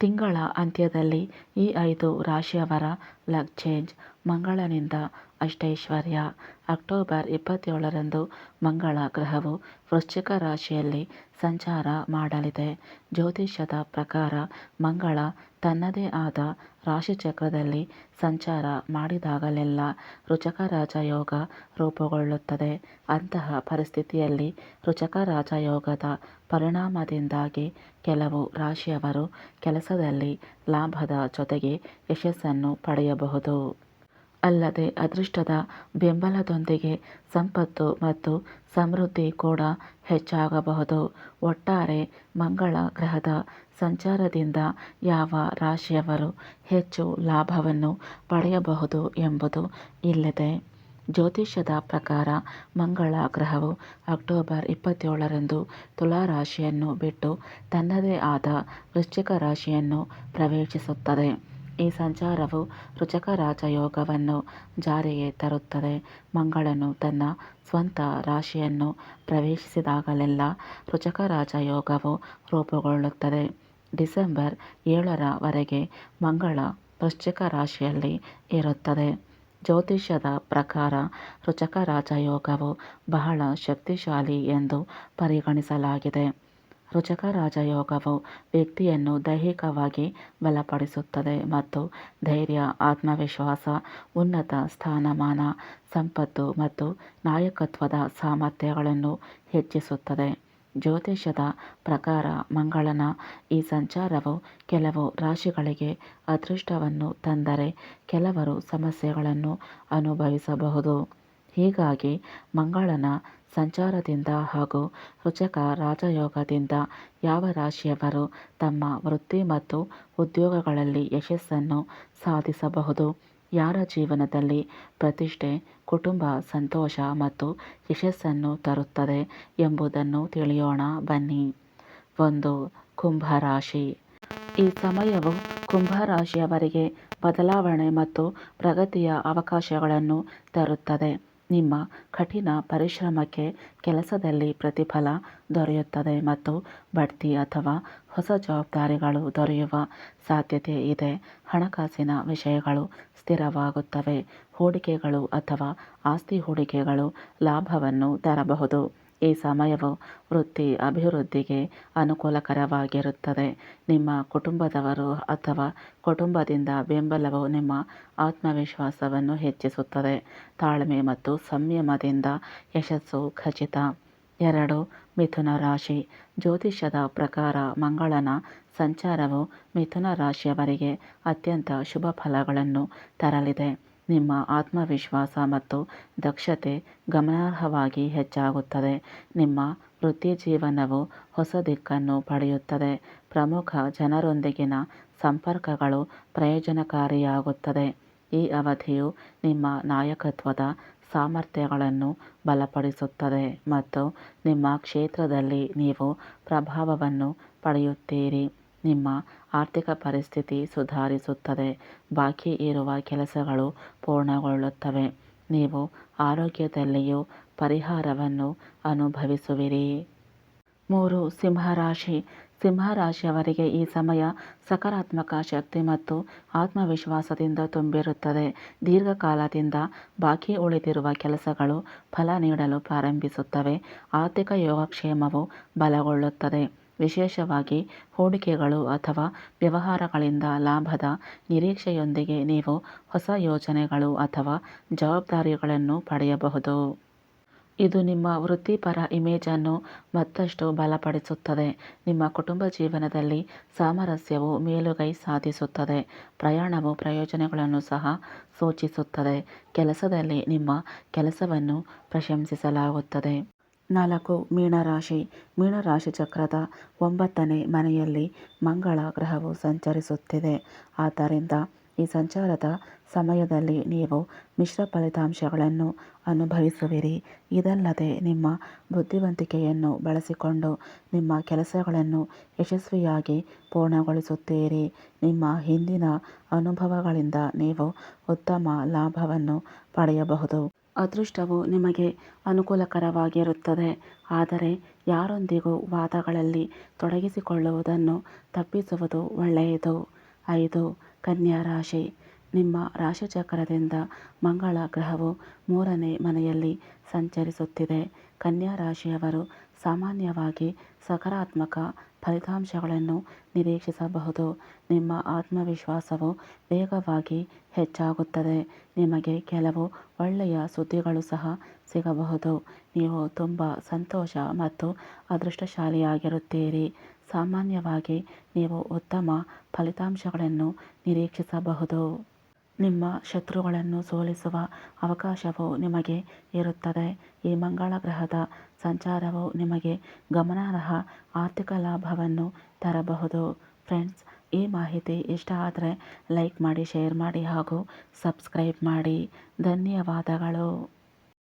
ತಿಂಗಳ ಅಂತ್ಯದಲ್ಲಿ ಈ ಐದು ರಾಶಿಯವರ ಲಕ್ ಚೇಂಜ್ ಮಂಗಳನಿಂದ ಅಷ್ಟೈಶ್ವರ್ಯ. ಅಕ್ಟೋಬರ್ ಇಪ್ಪತ್ತೇಳರಂದು ಮಂಗಳ ಗ್ರಹವು ವೃಶ್ಚಿಕ ರಾಶಿಯಲ್ಲಿ ಸಂಚಾರ ಮಾಡಲಿದೆ. ಜ್ಯೋತಿಷ್ಯದ ಪ್ರಕಾರ ಮಂಗಳ ತನ್ನದೇ ಆದ ರಾಶಿಚಕ್ರದಲ್ಲಿ ಸಂಚಾರ ಮಾಡಿದಾಗಲೆಲ್ಲ ರುಚಕ ರಾಜಯೋಗ ರೂಪುಗೊಳ್ಳುತ್ತದೆ. ಅಂತಹ ಪರಿಸ್ಥಿತಿಯಲ್ಲಿ ರುಚಕ ರಾಜಯೋಗದ ಪರಿಣಾಮದಿಂದಾಗಿ ಕೆಲವು ರಾಶಿಯವರು ಕೆಲಸದಲ್ಲಿ ಲಾಭದ ಜೊತೆಗೆ ಯಶಸ್ಸನ್ನು ಪಡೆಯಬಹುದು. ಅಲ್ಲದೆ ಅದೃಷ್ಟದ ಬೆಂಬಲದೊಂದಿಗೆ ಸಂಪತ್ತು ಮತ್ತು ಸಮೃದ್ಧಿ ಕೂಡ ಹೆಚ್ಚಾಗಬಹುದು. ಒಟ್ಟಾರೆ ಮಂಗಳ ಗ್ರಹದ ಸಂಚಾರದಿಂದ ಯಾವ ರಾಶಿಯವರು ಹೆಚ್ಚು ಲಾಭವನ್ನು ಪಡೆಯಬಹುದು ಎಂಬುದು ಇಲ್ಲದೆ. ಜ್ಯೋತಿಷ್ಯದ ಪ್ರಕಾರ ಮಂಗಳ ಗ್ರಹವು ಅಕ್ಟೋಬರ್ ಇಪ್ಪತ್ತೇಳರಂದು ತುಲಾ ರಾಶಿಯನ್ನು ಬಿಟ್ಟು ತನ್ನದೇ ಆದ ವೃಶ್ಚಿಕ ರಾಶಿಯನ್ನು ಪ್ರವೇಶಿಸುತ್ತದೆ. ಈ ಸಂಚಾರವು ರುಚಕ ರಾಜಯೋಗವನ್ನು ಜಾರಿಗೆ ತರುತ್ತದೆ. ಮಂಗಳನು ತನ್ನ ಸ್ವಂತ ರಾಶಿಯನ್ನು ಪ್ರವೇಶಿಸಿದಾಗಲೆಲ್ಲ ರುಚಕ ರಾಜಯೋಗವು ರೂಪುಗೊಳ್ಳುತ್ತದೆ. ಡಿಸೆಂಬರ್ ಏಳರವರೆಗೆ ಮಂಗಳ ವೃಶ್ಚಿಕ ರಾಶಿಯಲ್ಲಿ ಇರುತ್ತದೆ. ಜ್ಯೋತಿಷ್ಯದ ಪ್ರಕಾರ ರುಚಕ ರಾಜಯೋಗವು ಬಹಳ ಶಕ್ತಿಶಾಲಿ ಎಂದು ಪರಿಗಣಿಸಲಾಗಿದೆ. ರುಚಕ ರಾಜಯೋಗವು ವ್ಯಕ್ತಿಯನ್ನು ದೈಹಿಕವಾಗಿ ಬಲಪಡಿಸುತ್ತದೆ ಮತ್ತು ಧೈರ್ಯ, ಆತ್ಮವಿಶ್ವಾಸ, ಉನ್ನತ ಸ್ಥಾನಮಾನ, ಸಂಪತ್ತು ಮತ್ತು ನಾಯಕತ್ವದ ಸಾಮರ್ಥ್ಯಗಳನ್ನು ಹೆಚ್ಚಿಸುತ್ತದೆ. ಜ್ಯೋತಿಷ್ಯದ ಪ್ರಕಾರ ಮಂಗಳನ ಈ ಸಂಚಾರವು ಕೆಲವು ರಾಶಿಗಳಿಗೆ ಅದೃಷ್ಟವನ್ನು ತಂದರೆ ಕೆಲವರು ಸಮಸ್ಯೆಗಳನ್ನು ಅನುಭವಿಸಬಹುದು. ಹೀಗಾಗಿ ಮಂಗಳನ ಸಂಚಾರದಿಂದ ಹಾಗೂ ರುಚಕ ರಾಜಯೋಗದಿಂದ ಯಾವ ರಾಶಿಯವರು ತಮ್ಮ ವೃತ್ತಿ ಮತ್ತು ಉದ್ಯೋಗಗಳಲ್ಲಿ ಯಶಸ್ಸನ್ನು ಸಾಧಿಸಬಹುದು? ಯಾರ ಜೀವನದಲ್ಲಿ ಪ್ರತಿಷ್ಠೆ, ಕುಟುಂಬ ಸಂತೋಷ ಮತ್ತು ಯಶಸ್ಸನ್ನು ತರುತ್ತದೆ ಎಂಬುದನ್ನು ತಿಳಿಯೋಣ, ಬನ್ನಿ. ಒಂದು ಕುಂಭರಾಶಿ ಈ ಸಮಯವು ಕುಂಭರಾಶಿಯವರಿಗೆ ಬದಲಾವಣೆ ಮತ್ತು ಪ್ರಗತಿಯ ಅವಕಾಶಗಳನ್ನು ತರುತ್ತದೆ. ನಿಮ್ಮ ಕಠಿಣ ಪರಿಶ್ರಮಕ್ಕೆ ಕೆಲಸದಲ್ಲಿ ಪ್ರತಿಫಲ ದೊರೆಯುತ್ತದೆ ಮತ್ತು ಬಡ್ತಿ ಅಥವಾ ಹೊಸ ಜವಾಬ್ದಾರಿಗಳು ದೊರೆಯುವ ಸಾಧ್ಯತೆ ಇದೆ. ಹಣಕಾಸಿನ ವಿಷಯಗಳು ಸ್ಥಿರವಾಗುತ್ತವೆ. ಹೂಡಿಕೆಗಳು ಅಥವಾ ಆಸ್ತಿ ಹೂಡಿಕೆಗಳು ಲಾಭವನ್ನು ತರಬಹುದು. ಈ ಸಮಯವು ವೃತ್ತಿ ಅಭಿವೃದ್ಧಿಗೆ ಅನುಕೂಲಕರವಾಗಿರುತ್ತದೆ. ನಿಮ್ಮ ಕುಟುಂಬದವರು ಅಥವಾ ಕುಟುಂಬದಿಂದ ಬೆಂಬಲವು ನಿಮ್ಮ ಆತ್ಮವಿಶ್ವಾಸವನ್ನು ಹೆಚ್ಚಿಸುತ್ತದೆ. ತಾಳ್ಮೆ ಮತ್ತು ಸಂಯಮದಿಂದ ಯಶಸ್ಸು ಖಚಿತ. ಎರಡು, ಮಿಥುನ ರಾಶಿ. ಜ್ಯೋತಿಷ್ಯದ ಪ್ರಕಾರ ಮಂಗಳನ ಸಂಚಾರವು ಮಿಥುನ ರಾಶಿಯವರಿಗೆ ಅತ್ಯಂತ ಶುಭ ಫಲಗಳನ್ನು ತರಲಿದೆ. ನಿಮ್ಮ ಆತ್ಮವಿಶ್ವಾಸ ಮತ್ತು ದಕ್ಷತೆ ಗಮನಾರ್ಹವಾಗಿ ಹೆಚ್ಚಾಗುತ್ತದೆ. ನಿಮ್ಮ ವೃತ್ತಿಜೀವನವು ಹೊಸ ದಿಕ್ಕನ್ನು ಪಡೆಯುತ್ತದೆ. ಪ್ರಮುಖ ಜನರೊಂದಿಗಿನ ಸಂಪರ್ಕಗಳು ಪ್ರಯೋಜನಕಾರಿಯಾಗುತ್ತದೆ. ಈ ಅವಧಿಯು ನಿಮ್ಮ ನಾಯಕತ್ವದ ಸಾಮರ್ಥ್ಯಗಳನ್ನು ಬಲಪಡಿಸುತ್ತದೆ ಮತ್ತು ನಿಮ್ಮ ಕ್ಷೇತ್ರದಲ್ಲಿ ನೀವು ಪ್ರಭಾವವನ್ನು ಪಡೆಯುತ್ತೀರಿ. ನಿಮ್ಮ ಆರ್ಥಿಕ ಪರಿಸ್ಥಿತಿ ಸುಧಾರಿಸುತ್ತದೆ. ಬಾಕಿ ಇರುವ ಕೆಲಸಗಳು ಪೂರ್ಣಗೊಳ್ಳುತ್ತವೆ. ನೀವು ಆರೋಗ್ಯದಲ್ಲಿಯೂ ಪರಿಹಾರವನ್ನು ಅನುಭವಿಸುವಿರಿ. ಮೂರು, ಸಿಂಹರಾಶಿ. ಸಿಂಹರಾಶಿಯವರಿಗೆ ಈ ಸಮಯ ಸಕಾರಾತ್ಮಕ ಶಕ್ತಿ ಮತ್ತು ಆತ್ಮವಿಶ್ವಾಸದಿಂದ ತುಂಬಿರುತ್ತದೆ. ದೀರ್ಘಕಾಲದಿಂದ ಬಾಕಿ ಉಳಿದಿರುವ ಕೆಲಸಗಳು ಫಲ ನೀಡಲು ಪ್ರಾರಂಭಿಸುತ್ತವೆ. ಆರ್ಥಿಕ ಯೋಗಕ್ಷೇಮವು ಬಲಗೊಳ್ಳುತ್ತದೆ. ವಿಶೇಷವಾಗಿ ಹೂಡಿಕೆಗಳು ಅಥವಾ ವ್ಯವಹಾರಗಳಿಂದ ಲಾಭದ ನಿರೀಕ್ಷೆಯೊಂದಿಗೆ ನೀವು ಹೊಸ ಯೋಜನೆಗಳು ಅಥವಾ ಜವಾಬ್ದಾರಿಗಳನ್ನು ಪಡೆಯಬಹುದು. ಇದು ನಿಮ್ಮ ವೃತ್ತಿಪರ ಇಮೇಜನ್ನು ಮತ್ತಷ್ಟು ಬಲಪಡಿಸುತ್ತದೆ. ನಿಮ್ಮ ಕುಟುಂಬ ಜೀವನದಲ್ಲಿ ಸಾಮರಸ್ಯವು ಮೇಲುಗೈ ಸಾಧಿಸುತ್ತದೆ. ಪ್ರಯಾಣವು ಪ್ರಯೋಜನಗಳನ್ನು ಸಹ ಸೂಚಿಸುತ್ತದೆ. ಕೆಲಸದಲ್ಲಿ ನಿಮ್ಮ ಕೆಲಸವನ್ನು ಪ್ರಶಂಸಿಸಲಾಗುತ್ತದೆ. ನಾಲ್ಕು ಮೀನರಾಶಿ ಮೀನರಾಶಿ ಚಕ್ರದ ಒಂಬತ್ತನೇ ಮನೆಯಲ್ಲಿ ಮಂಗಳ ಗ್ರಹವು ಸಂಚರಿಸುತ್ತಿದೆ. ಆದ್ದರಿಂದ ಈ ಸಂಚಾರದ ಸಮಯದಲ್ಲಿ ನೀವು ಮಿಶ್ರ ಫಲಿತಾಂಶಗಳನ್ನು ಅನುಭವಿಸುವಿರಿ. ಇದಲ್ಲದೆ ನಿಮ್ಮ ಬುದ್ಧಿವಂತಿಕೆಯನ್ನು ಬಳಸಿಕೊಂಡು ನಿಮ್ಮ ಕೆಲಸಗಳನ್ನು ಯಶಸ್ವಿಯಾಗಿ ಪೂರ್ಣಗೊಳಿಸುತ್ತೀರಿ. ನಿಮ್ಮ ಹಿಂದಿನ ಅನುಭವಗಳಿಂದ ನೀವು ಉತ್ತಮ ಲಾಭವನ್ನು ಪಡೆಯಬಹುದು. ಅದೃಷ್ಟವು ನಿಮಗೆ ಅನುಕೂಲಕರವಾಗಿರುತ್ತದೆ. ಆದರೆ ಯಾರೊಂದಿಗೂ ವಾದಗಳಲ್ಲಿ ತೊಡಗಿಸಿಕೊಳ್ಳುವುದನ್ನು ತಪ್ಪಿಸುವುದು ಒಳ್ಳೆಯದು. ಐದು, ಕನ್ಯಾ ರಾಶಿ. ನಿಮ್ಮ ರಾಶಿಚಕ್ರದಿಂದ ಮಂಗಳ ಗ್ರಹವು ಮೂರನೇ ಮನೆಯಲ್ಲಿ ಸಂಚರಿಸುತ್ತಿದೆ. ಕನ್ಯಾ ರಾಶಿಯವರು ಸಾಮಾನ್ಯವಾಗಿ ಸಕಾರಾತ್ಮಕ ಫಲಿತಾಂಶಗಳನ್ನು ನಿರೀಕ್ಷಿಸಬಹುದು. ನಿಮ್ಮ ಆತ್ಮವಿಶ್ವಾಸವು ವೇಗವಾಗಿ ಹೆಚ್ಚಾಗುತ್ತದೆ. ನಿಮಗೆ ಕೆಲವು ಒಳ್ಳೆಯ ಸುದ್ದಿಗಳು ಸಹ ಸಿಗಬಹುದು. ನೀವು ತುಂಬ ಸಂತೋಷ ಮತ್ತು ಅದೃಷ್ಟಶಾಲಿಯಾಗಿರುತ್ತೀರಿ. ಸಾಮಾನ್ಯವಾಗಿ ನೀವು ಉತ್ತಮ ಫಲಿತಾಂಶಗಳನ್ನು ನಿರೀಕ್ಷಿಸಬಹುದು. ನಿಮ್ಮ ಶತ್ರುಗಳನ್ನು ಸೋಲಿಸುವ ಅವಕಾಶವು ನಿಮಗೆ ಇರುತ್ತದೆ. ಈ ಮಂಗಳ ಗ್ರಹದ ಸಂಚಾರವು ನಿಮಗೆ ಗಮನಾರ್ಹ ಆರ್ಥಿಕ ಲಾಭವನ್ನು ತರಬಹುದು. ಫ್ರೆಂಡ್ಸ್, ಈ ಮಾಹಿತಿ ಇಷ್ಟ ಆದರೆ ಲೈಕ್ ಮಾಡಿ, ಶೇರ್ ಮಾಡಿ ಹಾಗೂ ಸಬ್ಸ್ಕ್ರೈಬ್ ಮಾಡಿ. ಧನ್ಯವಾದಗಳು.